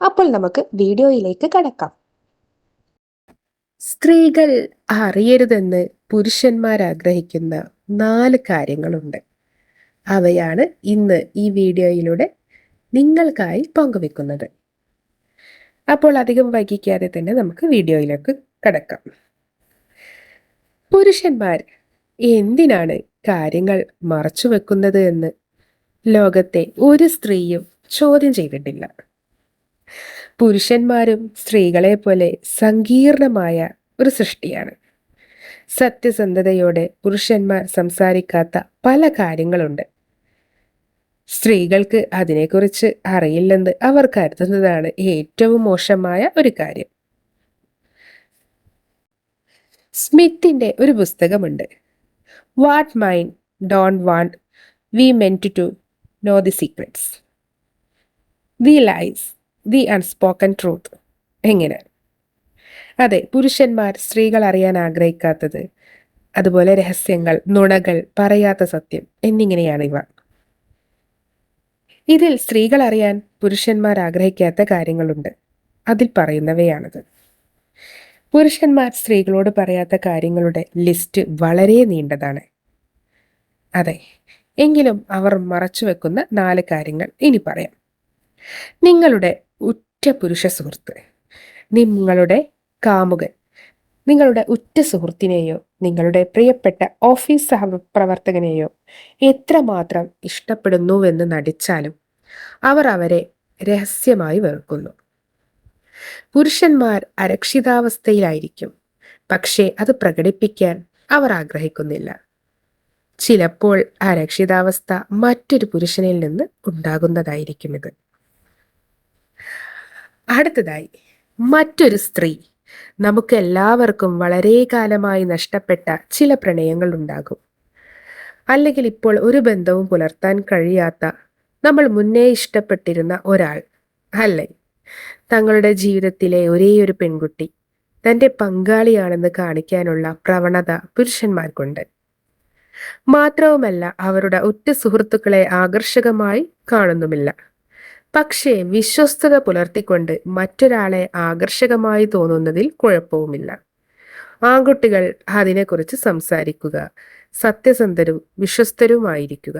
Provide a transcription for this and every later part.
അപ്പോൾ നമുക്ക് വീഡിയോയിലേക്ക് കടക്കാം. സ്ത്രീകൾ അറിയരുതെന്ന് പുരുഷന്മാർ ആഗ്രഹിക്കുന്ന നാല് കാര്യങ്ങളുണ്ട്. അവയാണ് ഇന്ന് ഈ വീഡിയോയിലൂടെ നിങ്ങൾക്കായി പങ്കുവെക്കുന്നത്. അപ്പോൾ അധികം വൈകിക്കാതെ തന്നെ നമുക്ക് വീഡിയോയിലേക്ക് കടക്കാം. പുരുഷന്മാർ എന്തിനാണ് കാര്യങ്ങൾ മറച്ചു വെക്കുന്നത് എന്ന് ലോകത്തെ ഒരു സ്ത്രീയും ചോദ്യം ചെയ്തിട്ടില്ല. പുരുഷന്മാരും സ്ത്രീകളെ പോലെ സങ്കീർണമായ ഒരു സൃഷ്ടിയാണ്. സത്യസന്ധതയോടെ പുരുഷന്മാർ സംസാരിക്കാത്ത പല കാര്യങ്ങളുണ്ട്. സ്ത്രീകൾക്ക് അതിനെക്കുറിച്ച് അറിയില്ലെന്ന് അവർ കരുതുന്നതാണ് ഏറ്റവും മോശമായ ഒരു കാര്യം. സ്മിത്തിന്റെ ഒരു പുസ്തകമുണ്ട്. What men don't want women to know the secrets the lies the unspoken truth. എങ്ങനെ? അതെ പുരുഷന്മാർ സ്ത്രീകൾ അറിയാൻ ആഗ്രഹിക്കാത്തത് അതുപോലെ രഹസ്യങ്ങൾ നുണകൾ പറയാത്ത സത്യം എന്നിങ്ങനെയാണ് ഇവ. ഇതിൽ സ്ത്രീകൾ അറിയാൻ പുരുഷന്മാർ ആഗ്രഹിക്കാത്ത കാര്യങ്ങളുണ്ട്. അതിൽ പറയുന്നവയാണത്. പുരുഷന്മാർ സ്ത്രീകളോട് പറയാത്ത കാര്യങ്ങളുടെ ലിസ്റ്റ് വളരെ നീണ്ടതാണ്. അതെ എങ്കിലും അവർ മറച്ചു വെക്കുന്ന നാല് കാര്യങ്ങൾ ഇനി പറയാം. നിങ്ങളുടെ ഉറ്റ പുരുഷ സുഹൃത്ത് നിങ്ങളുടെ കാമുകൻ നിങ്ങളുടെ ഉറ്റ സുഹൃത്തിനെയോ നിങ്ങളുടെ പ്രിയപ്പെട്ട ഓഫീസ് സഹപ്രവർത്തകനെയോ എത്രമാത്രം ഇഷ്ടപ്പെടുന്നുവെന്ന് നടിച്ചാലും അവർ അവരെ രഹസ്യമായി വെറുക്കുന്നു. പുരുഷന്മാർ അരക്ഷിതാവസ്ഥയിലായിരിക്കും പക്ഷേ അത് പ്രകടിപ്പിക്കാൻ അവർ ആഗ്രഹിക്കുന്നില്ല. ചിലപ്പോൾ അരക്ഷിതാവസ്ഥ മറ്റൊരു പുരുഷനിൽ നിന്ന് ഉണ്ടാകുന്നതായിരിക്കും ഇത്. അടുത്തതായി മറ്റൊരു സ്ത്രീ. നമുക്ക് എല്ലാവർക്കും വളരെ കാലമായി നഷ്ടപ്പെട്ട ചില പ്രണയങ്ങൾ ഉണ്ടാകും അല്ലെങ്കിൽ ഇപ്പോൾ ഒരു ബന്ധവും പുലർത്താൻ കഴിയാത്ത നമ്മൾ മുന്നേ ഇഷ്ടപ്പെട്ടിരുന്ന ഒരാൾ അല്ലേ? തങ്ങളുടെ ജീവിതത്തിലെ ഒരേ ഒരു പെൺകുട്ടി തന്റെ പങ്കാളിയാണെന്ന് കാണിക്കാനുള്ള പ്രവണത പുരുഷന്മാർക്കുണ്ട്. മാത്രവുമല്ല അവരുടെ ഉറ്റ സുഹൃത്തുക്കളെ ആകർഷകമായി കാണുന്നുമില്ല. പക്ഷേ വിശ്വസ്തത പുലർത്തിക്കൊണ്ട് മറ്റൊരാളെ ആകർഷകമായി തോന്നുന്നതിൽ കുഴപ്പവുമില്ല. ആൺകുട്ടികൾ അതിനെക്കുറിച്ച് സംസാരിക്കുക സത്യസന്ധരും വിശ്വസ്തരുമായിരിക്കുക.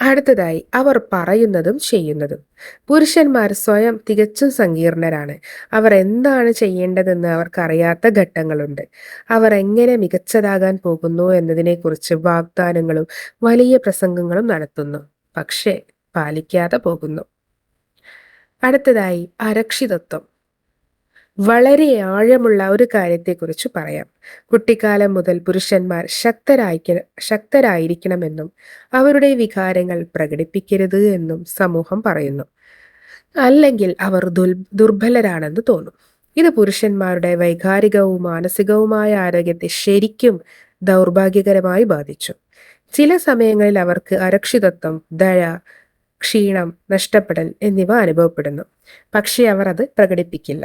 അടുത്തതായി അവർ പറയുന്നതും ചെയ്യുന്നതും. പുരുഷന്മാർ സ്വയം തികച്ചും സങ്കീർണരാണ്. അവർ എന്താണ് ചെയ്യേണ്ടതെന്ന് അവർക്കറിയാത്ത ഘട്ടങ്ങളുണ്ട്. അവർ എങ്ങനെ മികച്ചതാകാൻ പോകുന്നു എന്നതിനെക്കുറിച്ച് വാഗ്ദാനങ്ങളും വലിയ പ്രസംഗങ്ങളും നടത്തുന്നു. പക്ഷേ പാലിക്കാതെ പോകുന്നു. അടുത്തതായി അരക്ഷിതത്വം. വളരെ ആഴമുള്ള ഒരു കാര്യത്തെക്കുറിച്ച് പറയാം. കുട്ടിക്കാലം മുതൽ പുരുഷന്മാർ ശക്തരായിക്ക ശക്തരായിരിക്കണമെന്നും അവരുടെ വികാരങ്ങൾ പ്രകടിപ്പിക്കരുത് എന്നും സമൂഹം പറയുന്നു. അല്ലെങ്കിൽ അവർ ദുൽ ദുർബലരാണെന്ന് തോന്നും. ഇത് പുരുഷന്മാരുടെ വൈകാരികവും മാനസികവുമായ ആരോഗ്യത്തെ ശരിക്കും ദൗർഭാഗ്യകരമായി ബാധിച്ചു. ചില സമയങ്ങളിൽ അവർക്ക് അരക്ഷിതത്വം ദയ ക്ഷീണം നഷ്ടപ്പെടൽ എന്നിവ അനുഭവപ്പെടുന്നു. പക്ഷേ അവർ അത് പ്രകടിപ്പിക്കില്ല.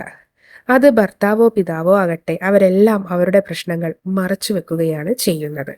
അത് ഭർത്താവോ പിതാവോ ആകട്ടെ അവരെല്ലാം അവരുടെ പ്രശ്നങ്ങൾ മറച്ചു വെക്കുകയാണ് ചെയ്യുന്നത്.